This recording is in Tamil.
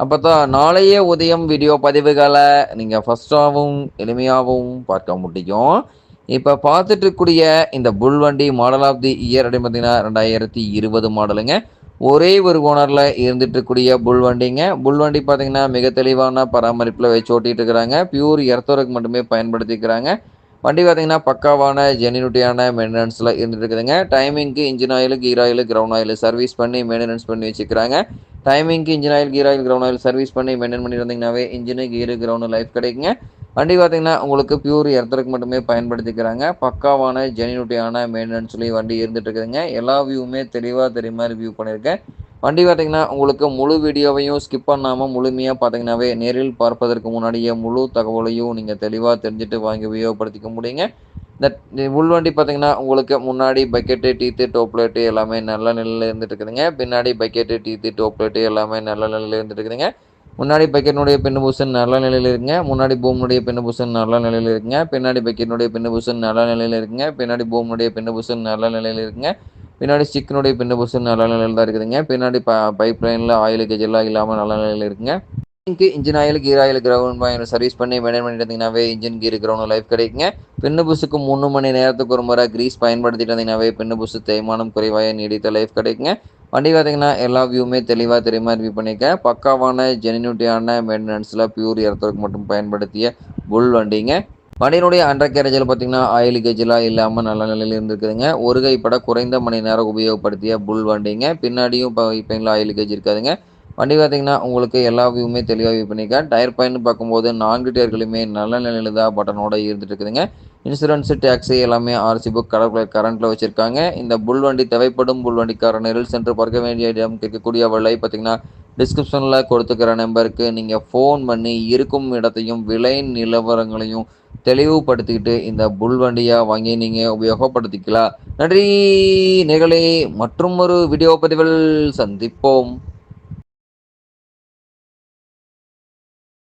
அப்போ தான் நாளைய உதயம் வீடியோ பதிவுகளை நீங்கள் ஃபஸ்ட்டாகவும் எளிமையாகவும் பார்க்க முடியும். இப்போ பார்த்துட்டு இருக்கக்கூடிய இந்த புல் வண்டி மாடல் ஆஃப் தி இயர் அப்படின்னு பார்த்தீங்கன்னா ரெண்டாயிரத்தி இருபது மாடலுங்க. ஒரே ஒரு ஓனரில் இருந்துட்டு இருக்கக்கூடிய புல் வண்டிங்க புல் வண்டி பார்த்தீங்கன்னா மிக தெளிவான பராமரிப்பில் வச்சு ஓட்டிகிட்டு இருக்கிறாங்க பியூர் எர்த்தோருக்கு மட்டுமே பயன்படுத்திக்கிறாங்க. வண்டி பார்த்தீங்கன்னா பக்காவான ஜெனினுட்டியான மெயின்டெனன்ஸில் இருந்துட்டு இருக்குதுங்க டைமிங்க்கு engine oil gear oil ground oil service பண்ணி மெயின்டெனன்ஸ் பண்ணி வச்சுக்கிறாங்க. டைமிங்க்கு engine oil gear oil ground oil service பண்ணி மெயின்டைன் பண்ணியிருந்தீங்கனாவே இன்ஜினு கீரு கிரவுண்டு லைஃப் கிடைக்குங்க. வண்டி பார்த்தீங்கன்னா உங்களுக்கு பியூர் எர்த்தருக்கு மட்டுமே பயன்படுத்திக்கிறாங்க. பக்காவான ஜெனியூட்டியான சொல்லி வண்டி இருந்துட்டு இருக்குதுங்க. எல்லா வியூவுமே தெளிவாக தெரியும் மாதிரி வியூ பண்ணியிருக்கேன். வண்டி பார்த்தீங்கன்னா உங்களுக்கு முழு வீடியோவையும் ஸ்கிப் பண்ணாமல் முழுமையாக பார்த்தீங்கன்னாவே நேரில் பார்ப்பதற்கு முன்னாடியே முழு தகவலையும் நீங்கள் தெளிவாக தெரிஞ்சுட்டு வாங்கி உபயோகப்படுத்திக்க முடியுங்க. இந்த உள்வண்டி பார்த்தீங்கன்னா உங்களுக்கு முன்னாடி பக்கெட்டு டீத்து டோப்லேட்டு எல்லாமே நல்ல நிலையில் இருந்துட்டு இருக்குதுங்க. பின்னாடி பக்கெட்டு டீத்து டோப்லேட்டு எல்லாமே நல்ல நிலையில் இருந்துட்டு இருக்குதுங்க. முன்னாடி பக்கெட்னுடைய பின்னு பூசன் நல்ல நிலையில் இருக்குங்க. முன்னாடி பூமினுடைய பின்னு பூசன் நல்ல நிலையில் இருக்குங்க. பின்னாடி பக்கெட்னுடைய பின்னு பூசன் நல்ல நிலையில் இருக்குங்க. பின்னாடி பூமினுடைய பின்னு பூசன் நல்ல நிலையில் இருக்குங்க. பின்னாடி ஸ்டிக்கினுடைய பின்னு பூசன் நல்ல நிலையில் தான் இருக்குதுங்க. பின்னாடி ப பைப் லைனில் ஆயில் லீக்கேஜ் எல்லாம் இல்லாமல் நல்ல நிலையில் இருக்குங்க. Engine oil gear oil ground point service பண்ணி மெயின்டைன் பண்ணிட்டு இருந்தீங்கன்னாவே இன்ஜின் கீர் கிரவுண்ட் லைஃப் கிடைக்குங்க. பின்னு புஸுக்கு மூணு மணி நேரத்துக்கு ஒரு முறை கிரீஸ் பயன்படுத்திட்டு இருந்தீங்கன்னாவே பின்னு புஸ் தேய்மானம் குறைவாக நீடித்த லைஃப் கிடைக்குங்க. வண்டி பார்த்தீங்கன்னா எல்லா வியூவுமே தெளிவாக தெரியுமா ரிவ்யூ பண்ணிக்க. பக்காவான ஜெனியூட்டியான மெயின்டெனன்ஸில் பியூர் இடத்துக்கு மட்டும் பயன்படுத்திய புல் வண்டிங்க. வண்டியினுடைய அண்டர் கேரேஜில் பார்த்தீங்கன்னா ஆயில் கேஜெலாம் இல்லாமல் நல்ல நிலையில் இருந்துருக்குதுங்க. ஒரு கைப்பட குறைந்த மணி நேரம் உபயோகப்படுத்திய புல் வண்டிங்க. பின்னாடியும் இப்போ இப்போ ஆயில் கேஜ் இருக்காதுங்க. வண்டி பார்த்தீங்கன்னா உங்களுக்கு எல்லா வியூவுமே தெளிவாக வியூ பண்ணியிருக்கேன். டயர் பயன்னு பார்க்கும்போது நான்கு டயர்களுமே நல்ல நிலையில் தான் பட்டனோட இருந்துட்டு இருக்குதுங்க. இன்சூரன்ஸு டேக்ஸி எல்லாமே ஆர்சி புக் கடற்கரை கரண்ட்டில் வச்சுருக்காங்க. இந்த புல் வண்டி தேவைப்படும் புல் வண்டிக்கார நேரில் சென்று பார்க்க வேண்டிய இடம் கேட்கக்கூடிய விலை பார்த்தீங்கன்னா டிஸ்கிரிப்ஷனில் கொடுத்துக்கிற நம்பருக்கு நீங்கள் ஃபோன் பண்ணி இருக்கும் இடத்தையும் விலை நிலவரங்களையும் தெளிவுபடுத்திக்கிட்டு இந்த புல் வண்டியாக வாங்கி நீங்கள் உபயோகப்படுத்திக்கலாம். நன்றி நிகழே மற்றும் ஒரு வீடியோ பதிவில் சந்திப்போம்.